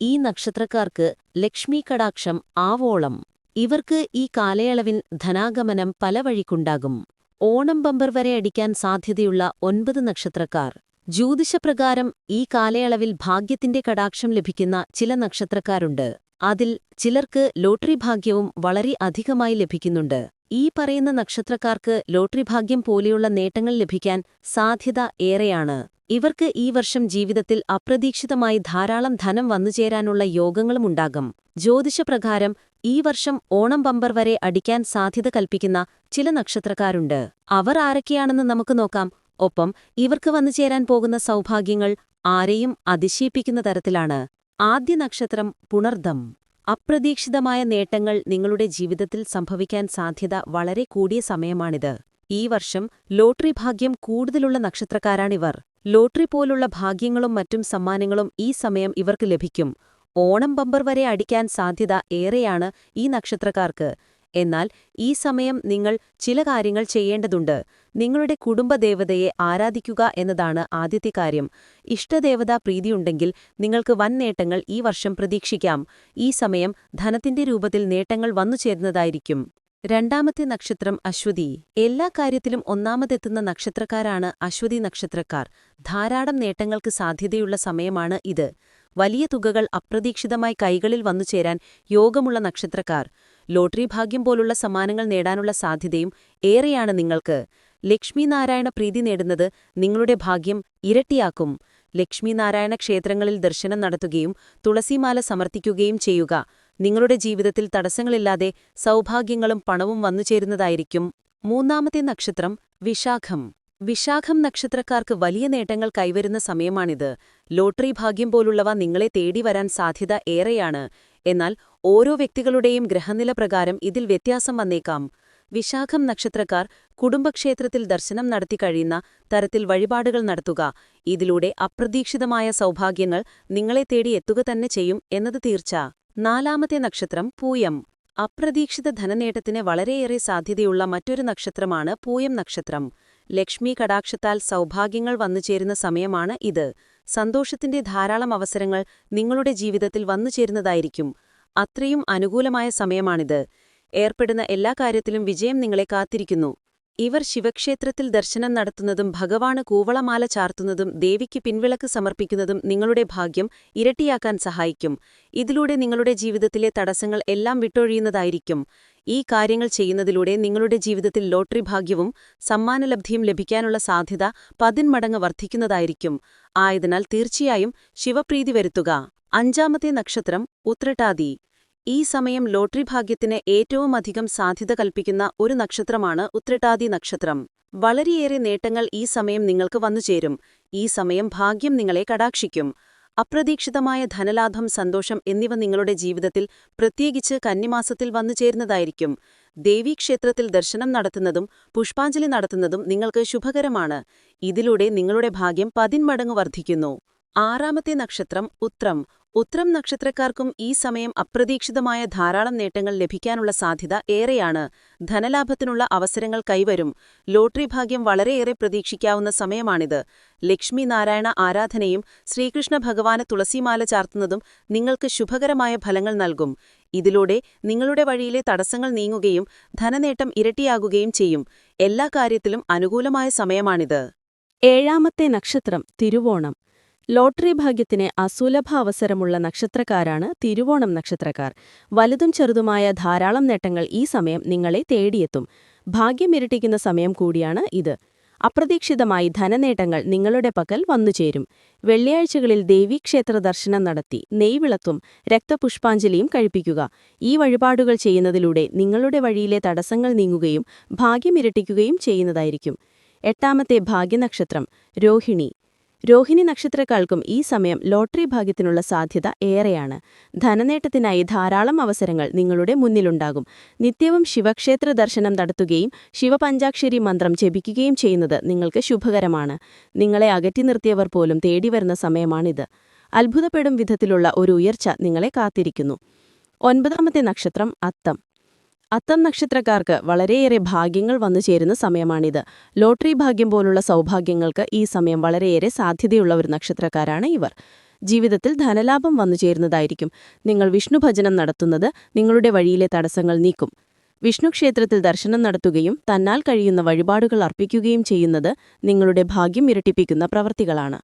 ഈ നക്ഷത്രക്കാർക്ക് ലക്ഷ്മി കടാക്ഷം ആവോളം. ഇവർക്ക് ഈ കാലയളവിൽ ധനാഗമനം പല വഴിക്കുണ്ടാകും. ഓണം ബമ്പർ വരെ അടിക്കാൻ സാധ്യതയുള്ള ഒൻപത് നക്ഷത്രക്കാർ. ജ്യോതിഷപ്രകാരം ഈ കാലയളവിൽ ഭാഗ്യത്തിന്റെ കടാക്ഷം ലഭിക്കുന്ന ചില നക്ഷത്രക്കാരുണ്ട്. അതിൽ ചിലർക്ക് ലോട്ടറി ഭാഗ്യവും വളരെ അധികമായി ലഭിക്കുന്നുണ്ട്. ഈ പറയുന്ന നക്ഷത്രക്കാർക്ക് ലോട്ടറി ഭാഗ്യം പോലെയുള്ള നേട്ടങ്ങൾ ലഭിക്കാൻ സാധ്യത ഏറെയാണ്. ഇവർക്ക് ഈ വർഷം ജീവിതത്തിൽ അപ്രതീക്ഷിതമായി ധാരാളം ധനം വന്നുചേരാനുള്ള യോഗങ്ങളുമുണ്ടാകും ജ്യോതിഷപ്രകാരം ഈ വർഷം ഓണം ബമ്പർ വരെ അടിക്കാൻ സാധ്യത കൽപ്പിക്കുന്ന ചില നക്ഷത്രക്കാരുണ്ട്. അവർ ആരൊക്കെയാണെന്ന് നമുക്ക് നോക്കാം. ഒപ്പം ഇവർക്ക് വന്നുചേരാൻ പോകുന്ന സൗഭാഗ്യങ്ങൾ ആരെയും അതിശയിപ്പിക്കുന്ന തരത്തിലാണ്. ആദ്യ നക്ഷത്രം പുണർദം. അപ്രതീക്ഷിതമായ നേട്ടങ്ങൾ നിങ്ങളുടെ ജീവിതത്തിൽ സംഭവിക്കാൻ സാധ്യത വളരെ കൂടിയ സമയമാണിത്. ഈ വർഷം ലോട്ടറി ഭാഗ്യം കൂടുതലുള്ള നക്ഷത്രക്കാരാണിവർ. ലോട്ടറി പോലുള്ള ഭാഗ്യങ്ങളും മറ്റും സമ്മാനങ്ങളും ഈ സമയം ഇവർക്ക് ലഭിക്കും. ഓണം ബമ്പർ വരെ അടിക്കാൻ സാധ്യത ഏറെയാണ് ഈ നക്ഷത്രക്കാർക്ക്. എന്നാൽ ഈ സമയം നിങ്ങൾ ചില കാര്യങ്ങൾ ചെയ്യേണ്ടതുണ്ട്. നിങ്ങളുടെ കുടുംബദേവതയെ ആരാധിക്കുക എന്നതാണ് ആദ്യത്തെ കാര്യം. ഇഷ്ടദേവതാ പ്രീതിയുണ്ടെങ്കിൽ നിങ്ങൾക്ക് വൻ നേട്ടങ്ങൾ ഈ വർഷം പ്രതീക്ഷിക്കാം. ഈ സമയം ധനത്തിന്റെ രൂപത്തിൽ നേട്ടങ്ങൾ വന്നുചേരുന്നതായിരിക്കും. രണ്ടാമത്തെ നക്ഷത്രം അശ്വതി. എല്ലാ കാര്യത്തിലും ഒന്നാമതെത്തുന്ന നക്ഷത്രക്കാരാണ് അശ്വതി നക്ഷത്രക്കാർ. ധാരാളം നേട്ടങ്ങൾക്ക് സാധ്യതയുള്ള സമയമാണ് ഇത്. വലിയ തുകകൾ അപ്രതീക്ഷിതമായി കൈകളിൽ വന്നു ചേരാൻ യോഗമുള്ള നക്ഷത്രക്കാർ. ലോട്ടറി ഭാഗ്യം പോലുള്ള സമ്മാനങ്ങൾ നേടാനുള്ള സാധ്യതയും ഏറെയാണ് നിങ്ങൾക്ക്. ലക്ഷ്മിനാരായണ പ്രീതി നേടുന്നത് നിങ്ങളുടെ ഭാഗ്യം ഇരട്ടിയാക്കും. ലക്ഷ്മിനാരായണ ക്ഷേത്രങ്ങളിൽ ദർശനം നടത്തുകയും തുളസിമാല സമർപ്പിക്കുകയും ചെയ്യുക. നിങ്ങളുടെ ജീവിതത്തിൽ തടസ്സങ്ങളില്ലാതെ സൗഭാഗ്യങ്ങളും പണവും വന്നുചേരുന്നതായിരിക്കും മൂന്നാമത്തെ നക്ഷത്രം വിശാഖം. വിശാഖം നക്ഷത്രക്കാർക്ക് വലിയ നേട്ടങ്ങൾ കൈവരുന്ന സമയമാണിത്. ലോട്ടറി ഭാഗ്യം പോലുള്ളവ നിങ്ങളെ തേടി വരാൻ സാധ്യത ഏറെയാണ്. എന്നാൽ ഓരോ വ്യക്തികളുടെയും ഗ്രഹനില പ്രകാരം ഇതിൽ വ്യത്യാസം വന്നേക്കാം. വിശാഖം നക്ഷത്രക്കാർ കുടുംബക്ഷേത്രത്തിൽ ദർശനം നടത്തി കഴിയുന്ന തരത്തിൽ വഴിപാടുകൾ നടത്തുക. ഇതിലൂടെ അപ്രതീക്ഷിതമായ സൗഭാഗ്യങ്ങൾ നിങ്ങളെ തേടി എത്തുക തന്നെ ചെയ്യും എന്നത് തീർച്ച. നാലാമത്തെ നക്ഷത്രം പൂയം. അപ്രതീക്ഷിത ധനനേട്ടത്തിന് വളരെയേറെ സാധ്യതയുള്ള മറ്റൊരു നക്ഷത്രമാണ് പൂയം നക്ഷത്രം. ലക്ഷ്മി കടാക്ഷത്താൽ സൗഭാഗ്യങ്ങൾ വന്നുചേരുന്ന സമയമാണ് ഇത്. സന്തോഷത്തിന്റെ ധാരാളം അവസരങ്ങൾ നിങ്ങളുടെ ജീവിതത്തിൽ വന്നുചേരുന്നതായിരിക്കും അത്രയും അനുകൂലമായ സമയമാണിത്. ഏർപ്പെടുന്ന എല്ലാ കാര്യത്തിലും വിജയം നിങ്ങളെ കാത്തിരിക്കുന്നു. ഇവർ ശിവക്ഷേത്രത്തിൽ ദർശനം നടത്തുന്നതും ഭഗവാന് കൂവളമാല ചാർത്തുന്നതും ദേവിക്ക് പിൻവിളക്ക് സമർപ്പിക്കുന്നതും നിങ്ങളുടെ ഭാഗ്യം ഇരട്ടിയാക്കാൻ സഹായിക്കും. ഇതിലൂടെ നിങ്ങളുടെ ജീവിതത്തിലെ തടസ്സങ്ങൾ എല്ലാം വിട്ടൊഴിയുന്നതായിരിക്കും. ഈ കാര്യങ്ങൾ ചെയ്യുന്നതിലൂടെ നിങ്ങളുടെ ജീവിതത്തിൽ ലോട്ടറി ഭാഗ്യവും സമ്മാനലബ്ധിയും ലഭിക്കാനുള്ള സാധ്യത പതിന്മടങ്ങ് വർദ്ധിക്കുന്നതായിരിക്കും. ആയതിനാൽ തീർച്ചയായും ശിവപ്രീതി വരുത്തുക. അഞ്ചാമത്തെ നക്ഷത്രം ഉത്രട്ടാതി. ഈ സമയം ലോട്ടറി ഭാഗ്യത്തിന് ഏറ്റവുമധികം സാധ്യത കൽപ്പിക്കുന്ന ഒരു നക്ഷത്രമാണ് ഉത്രട്ടാതി നക്ഷത്രം. വളരെയേറെ നേട്ടങ്ങൾ ഈ സമയം നിങ്ങൾക്ക് വന്നുചേരും ഈ സമയം ഭാഗ്യം നിങ്ങളെ കടാക്ഷിക്കും. അപ്രതീക്ഷിതമായ ധനലാഭം സന്തോഷം എന്നിവ നിങ്ങളുടെ ജീവിതത്തിൽ പ്രത്യേകിച്ച് കന്നിമാസത്തിൽ വന്നു വന്നുചേരുന്നതായിരിക്കും ദേവീക്ഷേത്രത്തിൽ ദർശനം നടത്തുന്നതും പുഷ്പാഞ്ജലി നടത്തുന്നതും നിങ്ങൾക്ക് ശുഭകരമാണ്. ഇതിലൂടെ നിങ്ങളുടെ ഭാഗ്യം പതിന്മടങ്ങ് വർദ്ധിക്കുന്നു. ആറാമത്തെ നക്ഷത്രം ഉത്രം. ഉത്രം നക്ഷത്രക്കാർക്കും ഈ സമയം അപ്രതീക്ഷിതമായ ധാരാളം നേട്ടങ്ങൾ ലഭിക്കാനുള്ള സാധ്യത ഏറെയാണ്. ധനലാഭത്തിനുള്ള അവസരങ്ങൾ കൈവരും. ലോട്ടറി ഭാഗ്യം വളരെയേറെ പ്രതീക്ഷിക്കാവുന്ന സമയമാണിത്. ലക്ഷ്മി നാരായണ ആരാധനയും ശ്രീകൃഷ്ണ ഭഗവാന് തുളസിമാല ചാർത്തുന്നതും നിങ്ങൾക്ക് ശുഭകരമായ ഫലങ്ങൾ നൽകും. ഇതിലൂടെ നിങ്ങളുടെ വഴിയിലെ തടസ്സങ്ങൾ നീങ്ങുകയും ധനനേട്ടം ഇരട്ടിയാകുകയും ചെയ്യും. എല്ലാ കാര്യത്തിലും അനുകൂലമായ സമയമാണിത്. ഏഴാമത്തെ നക്ഷത്രം തിരുവോണം. ലോട്ടറി ഭാഗ്യത്തിന് അസുലഭ അവസരമുള്ള നക്ഷത്രക്കാരാണ് തിരുവോണം നക്ഷത്രക്കാർ. വലുതും ചെറുതുമായ ധാരാളം നേട്ടങ്ങൾ ഈ സമയം നിങ്ങളെ തേടിയെത്തും. ഭാഗ്യമിരട്ടിക്കുന്ന സമയം കൂടിയാണ് ഇത്. അപ്രതീക്ഷിതമായി ധനനേട്ടങ്ങൾ നിങ്ങളുടെ പക്കൽ വന്നുചേരും വെള്ളിയാഴ്ചകളിൽ ദേവീക്ഷേത്ര ദർശനം നടത്തി നെയ്വിളക്കും രക്തപുഷ്പാഞ്ജലിയും കഴിപ്പിക്കുക. ഈ വഴിപാടുകൾ ചെയ്യുന്നതിലൂടെ നിങ്ങളുടെ വഴിയിലെ തടസ്സങ്ങൾ നീങ്ങുകയും ഭാഗ്യമിരട്ടിക്കുകയും ചെയ്യുന്നതായിരിക്കും. എട്ടാമത്തെ ഭാഗ്യനക്ഷത്രം രോഹിണി. രോഹിണി നക്ഷത്രക്കാർക്കും ഈ സമയം ലോട്ടറി ഭാഗ്യത്തിനുള്ള സാധ്യത ഏറെയാണ്. ധനനേട്ടത്തിനായി ധാരാളം അവസരങ്ങൾ നിങ്ങളുടെ മുന്നിലുണ്ടാകും. നിത്യവും ശിവക്ഷേത്ര ദർശനം നടത്തുകയും ശിവപഞ്ചാക്ഷരി മന്ത്രം ജപിക്കുകയും ചെയ്യുന്നത് നിങ്ങൾക്ക് ശുഭകരമാണ്. നിങ്ങളെ അകറ്റി നിർത്തിയവർ പോലും തേടിവരുന്ന സമയമാണിത്. അത്ഭുതപ്പെടും വിധത്തിലുള്ള ഒരു ഉയർച്ച നിങ്ങളെ കാത്തിരിക്കുന്നു. ഒൻപതാമത്തെ നക്ഷത്രം അത്തം. അത്തം നക്ഷത്രക്കാർക്ക് വളരെയേറെ ഭാഗ്യങ്ങൾ വന്നു ചേരുന്ന സമയമാണിത്. ലോട്ടറി ഭാഗ്യം പോലുള്ള സൗഭാഗ്യങ്ങൾക്ക് ഈ സമയം വളരെയേറെ സാധ്യതയുള്ള ഒരു നക്ഷത്രക്കാരാണ് ഇവർ. ജീവിതത്തിൽ ധനലാഭം വന്നു ചേരുന്നതായിരിക്കും. നിങ്ങൾ വിഷ്ണു ഭജനം നടത്തുന്നത് നിങ്ങളുടെ വഴിയിലെ തടസ്സങ്ങൾ നീക്കും. വിഷ്ണു ക്ഷേത്രത്തിൽ ദർശനം നടത്തുകയും തന്നാൽ കഴിയുന്ന വഴിപാടുകൾ അർപ്പിക്കുകയും ചെയ്യുന്നത് നിങ്ങളുടെ ഭാഗ്യം ഇരട്ടിപ്പിക്കുന്ന പ്രവൃത്തികളാണ്